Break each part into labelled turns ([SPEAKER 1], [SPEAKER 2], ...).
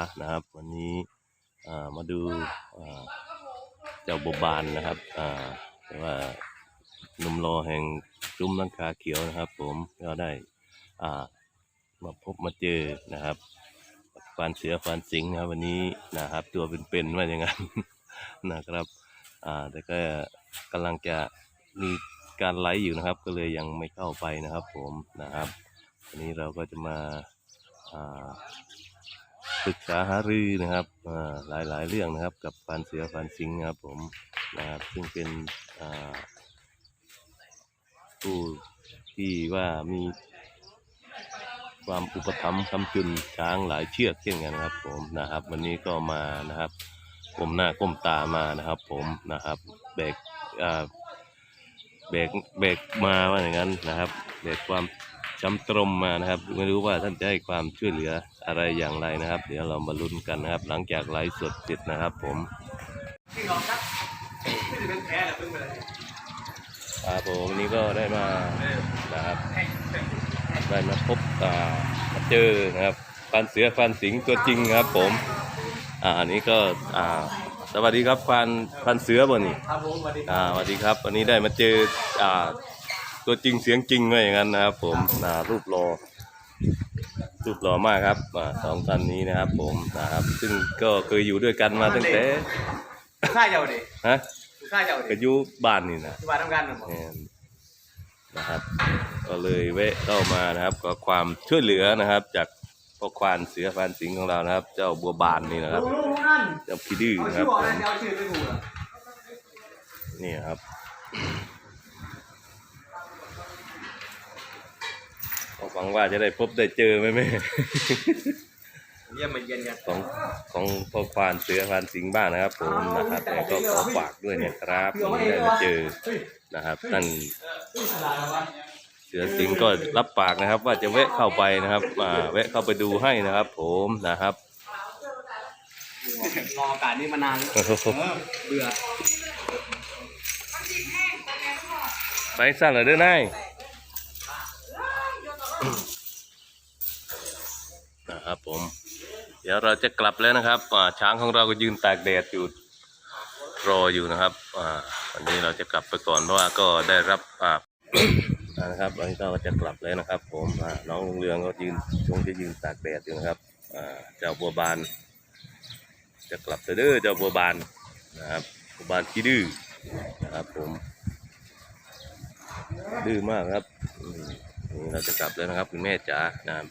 [SPEAKER 1] านะครับ วันนี้มาดูเจ้าบบานนะครับแต่ว่าหนุ่มรอแห่งจุ้มลังคาเขียวนะครับ ผมก็ได้มาพบมาเจอนะครับฟานเสือฟานสิงห์นะครับ วันนี้นะครับ ตัวเป็นๆว่าอย่างนั้นนะครับแต่ก็กำลังจะมีการไลฟ์อยู่นะครับ ก็เลยยังไม่เข้าไปนะครับ ผมนะครับวันนี้เราก็จะมา ปรึกษาหารือนะครับหลายหลายเรื่องนะครับ กับฟานเสือฟานสิงห์นะครับผมนะครับซึ่งเป็นผู้ที่ว่ามีความอุปถัมภ์คำจุนช้างหลายเชือกเช่นกันนะครับ ผมนะครับ วันนี้ก็มานะครับก้มหน้าก้มตามานะครับ ผมนะครับแบกแบกแบกมาว่าอย่างนั้นนะครับแบกความช้ำตรมมานะครับ ไม่รู้ว่าท่านจะให้ความช่วยเหลือ อะไรอย่างไรนะครับ เดี๋ยวเรามาลุ้นกันนะครับ หลังจากไลฟ์สดเสร็จนะครับ ผม
[SPEAKER 2] ที่ลอครับที่จะเป็นแพ้แหละเพิ่งไปเลย
[SPEAKER 1] ครับผมวันนี้ก็ได้มานะครับได้มาพบอ่ามาเจอนะครับฟันเสือฟันสิงตัวจริงครับผมอ่าอันนี้ก็อ่าสวัสดีครับฟันฟันเสือบ่นี่
[SPEAKER 2] ครับผมสวัสดี
[SPEAKER 1] อ่าสวัสดีครับวันนี้ได้มาเจออ่าตัวจริงเสียงจริงว่าอย่างนั้นนะครับผมอ่ารูปรอ รูปรอมากครับอ่าสองท่านนี้นะครับ ผมนะครับ ซึ่งก็เคยอยู่ด้วยกันมาตั้งแต่
[SPEAKER 2] ค่ายเจ้าดิ
[SPEAKER 1] ฮะ
[SPEAKER 2] ค่ายเจ้าดิ
[SPEAKER 1] ก็อยู่บ้านนี่นะ
[SPEAKER 2] ที่บ้านทำงานนะผม
[SPEAKER 1] แม่นนะครับ ก็เลยแวะเข้ามานะครับก็ความช่วยเหลือนะครับ จากพ่อควานเสือควานสิงห์ของเรานะครับ เจ้าบัวบานนี่นะครับ
[SPEAKER 2] ลุงลุงนั่น
[SPEAKER 1] เจ้าพี่ดื้อ
[SPEAKER 2] เอา
[SPEAKER 1] นะค
[SPEAKER 2] ชื่
[SPEAKER 1] รั
[SPEAKER 2] อบบอก
[SPEAKER 1] ผ
[SPEAKER 2] นะ
[SPEAKER 1] ม
[SPEAKER 2] จะเอาชื่อไม่ถูกเหรอ
[SPEAKER 1] นี่ครับ ก็หวังว่าจะได้พบได้เจอไหมแม่
[SPEAKER 2] เยี่ยมมาเย็นกัน
[SPEAKER 1] ของของพ่อควานเสือควานสิงห์บ้างนะครับ ผมนะครับแต่ก็ขอฝากด้วยนะครับวันนี้ได้มาเจอนะครับท่าน
[SPEAKER 2] ตู้ฉลาดวะ
[SPEAKER 1] เสือสิงห์ก็รับปากนะครับ ว่าจะแวะเข้าไปนะครับอ่าแวะเข้าไปดูให้นะครับ ผมนะครับ
[SPEAKER 2] รอโอกาสนี้มานานแล้วเบื่อ
[SPEAKER 1] ไปสั่นเลยเด้อนาย นะครับผม เดี๋ยวเราจะกลับแล้วนะครับช้างของเราก็ยืนตากแดดอยู่รออยู่นะครับวันนี้เราจะกลับไปก่อนเพราะว่าก็ได้รับอ่านะครับวันนี้เราก็จะกลับแล้วนะครับ ผมน้องลุงเรืองก็ยืนคงจะยืนตากแดดอยู่นะครับเจ้าบัวบาน จะกลับเด้อเจ้าบัวบานนะครับบัวบานขี้ดื้อนะครับผมดื้อมากครับ นี่เราจะกลับแล้วนะครับคุณแม่จ๋านะครับ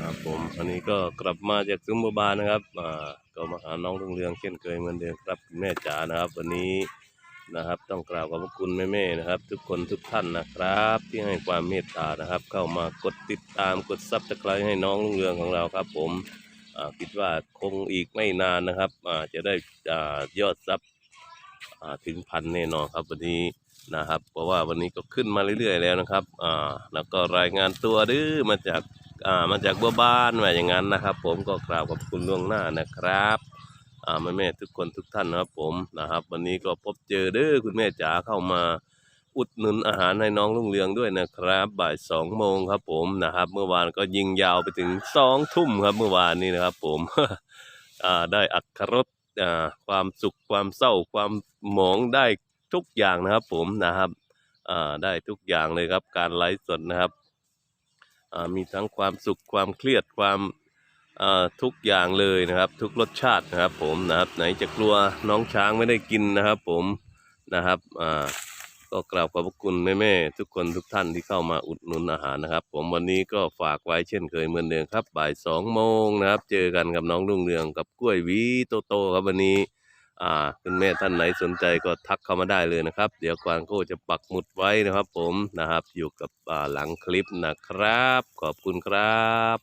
[SPEAKER 1] ครับผมอันนี้ก็กลับมาจากซุ้มบัวบานนะครับอ่าก็มาหาน้องรุ่งเรืองเช่นเคยเหมือนเดิมครับคุณแม่จ๋านะครับ วันนี้นะครับ ต้องกราบขอบพระคุณแม่ๆนะครับ ทุกคนทุกท่านนะครับ ที่ให้ความเมตตานะครับ เข้ามากดติดตามกดซับสไครต์ให้น้องรุ่งเรืองของเราครับ ผมคิดว่าคงอีกไม่นานนะครับจะได้ยอดซับ ถึงพันแน่นอนครับวันนี้นะครับ เพราะว่าวันนี้ก็ขึ้นมาเรื่อยๆแล้วนะครับอ่าแล้วก็รายงานตัวดื้อมาจากอ่ามาจากบัวบ้านว่าอย่างนั้นนะครับ ผมก็กล่าวขอบคุณล่วงหน้านะครับอ่าแม่แม่ทุกคนทุกท่านนะครับผมนะครับ วันนี้ก็พบเจอเด้อคุณแม่จ๋าเข้ามาอุดหนุนอาหารให้น้องลุงเรืองด้วยนะครับ บ่ายสองโมงครับ ผมนะครับ เมื่อวานก็ยิงยาวไปถึงสองทุ่มครับเมื่อวานนี้นะครับ ผมอ่าได้อัครรสอ่า ความสุขความเศร้าความหมองได้ทุกอย่างนะครับ ผมนะครับได้ทุกอย่างเลยครับ การไลฟ์สดนะครับมีทั้งความสุขความเครียดความทุกอย่างเลยนะครับ ทุกรสชาตินะครับ ผมนะครับ ไหนจะกลัวน้องช้างไม่ได้กินนะครับ ผมนะครับอ่า ก็กราบขอบพระคุณแม่ๆทุกคนทุกท่านที่เข้ามาอุดหนุนอาหารนะครับ ผมวันนี้ก็ฝากไว้เช่นเคยเหมือนเดิมครับ บ่ายสองโมงนะครับ เจอกันกับน้องรุ่งเรืองกับกล้วยวีโตๆครับวันนี้อ่าคุณแม่ท่านไหนสนใจก็ทักเข้ามาได้เลยนะครับ เดี๋ยวกวางโก้จะปักหมุดไว้นะครับ ผมนะครับ อยู่กับอ่าหลังคลิปนะครับ ขอบคุณครับ